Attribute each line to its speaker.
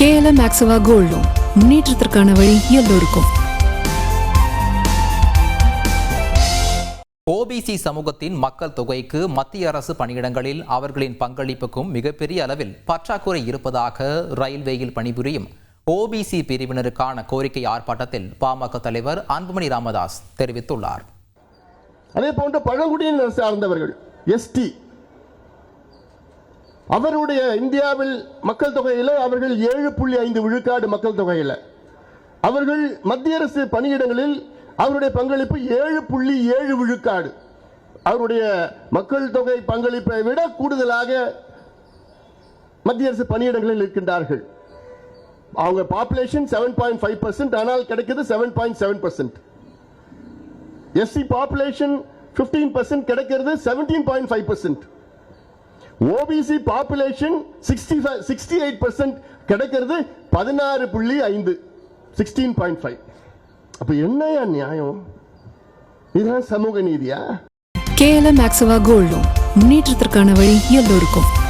Speaker 1: KLM மேக்ஸவா gold loan முன்னேற்றத்திற்கான வழி எல்லோருக்கும்.
Speaker 2: ஓபிசி சமூகத்தின் மக்கள் தொகைக்கு மத்திய அரசு பணியிடங்களில் அவர்களின் பங்களிப்புக்கும் மிகப்பெரிய அளவில் பற்றாக்குறை இருப்பதாக ரயில்வேயில் பணிபுரியும் ஓபிசி பிரிவினருக்கான கோரிக்கை ஆர்ப்பாட்டத்தில் பாமக தலைவர் அன்புமணி ராமதாஸ் தெரிவித்துள்ளார்.
Speaker 3: அதே போன்று பழங்குடியினர் சார்ந்தவர்கள் எஸ்டி அவருடைய இந்தியாவில் மக்கள் தொகையில் அவர்கள் ஏழு புள்ளி ஐந்து விழுக்காடு மக்கள் தொகையில். அவர்கள் மத்திய அரசு பணியிடங்களில் அவருடைய பங்களிப்பு ஏழு புள்ளி ஏழு விழுக்காடு. அவருடைய மக்கள் தொகை பங்களிப்பை விட கூடுதலாக மத்திய அரசு பணியிடங்களில் இருக்கின்றார்கள். அவங்க population seven point five percent ஆனால் கிடைக்கிறது seven point seven percent SC population 15% percent கிடைக்கிறது seventeen point five percent OBC population sixty sixty eight percent கிடைக்கிறது பதினாறு புள்ளி ஐந்து சிக்ஸ்டீன் பாயிண்ட் ஃபைவ் அப்போ என்னையா நியாயம்? இதுதான் சமூக நீதியா?
Speaker 1: கேஎல்எம் மேக்ஸவா கோல்ட் முன்னேற்றத்திற்கான வழி எல்லோருக்கும்.